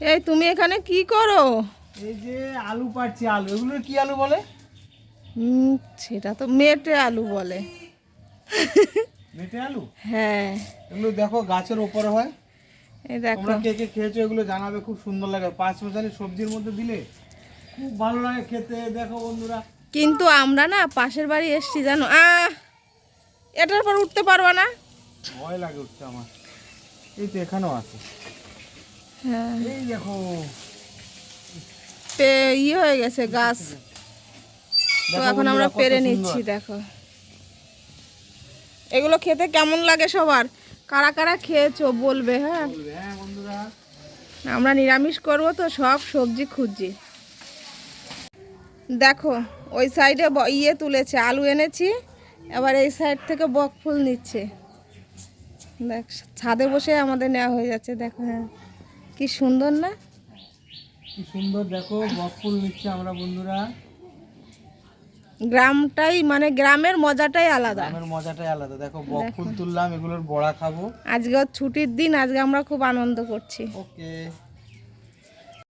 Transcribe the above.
এই তুমি এখানে কি করো? এই যে আলু পাচ্ছি আলু। এগুলো কি আলু বলে? হুম, সেটা তো মেটে আলু বলে। মেটে আলু? হ্যাঁ। এগুলো দেখো গাছের ওপরে হয়। এই দেখো। তোমরা কে কে খেয়েছো এগুলো জানাবে খুব সুন্দর লাগে। পাঁচ মশালি সবজির মধ্যে দিলে খুব ভালো লাগে খেতে। দেখো বন্ধুরা। কিন্তু আমরা না পাশের বাড়ি এসছি জানো? আহ! এটার পর উঠতে পারবা না? ভয় লাগে উঠতে আমার। এই তো এখানেও আছে। এই দেখো। পে- ইয়ে হয়ে গেছে গাছ। তো এখন আমরা পেরে নিচ্ছি দেখো। এগুলো খেতে কেমন লাগে সবার? কারা কারা খেয়েছো বলবে হ্যাঁ? হ্যাঁ আমরা নিরামিষ করব তো সব সবজি খুঁজছি। দেখো ওই সাইডে ইয়ে তুলেছে আলু এনেছি। এবার এই সাইড থেকে বক ফুল নিচ্ছে। দেখ ছাদে বসে আমাদের নেওয়া হয়ে যাচ্ছে দেখো হ্যাঁ। কি সুন্দর না? কি সুন্দর দেখো বকফুল নিচ্ছে আমরা বন্ধুরা। গ্রামটাই মানে গ্রামের মজাটাই আলাদা। গ্রামের মজাটাই আলাদা। দেখো বকফুল তুললাম এগুলোর বড়া খাব। আজকে ছুটির দিন আজকে আমরা খুব আনন্দ করছি। ওকে।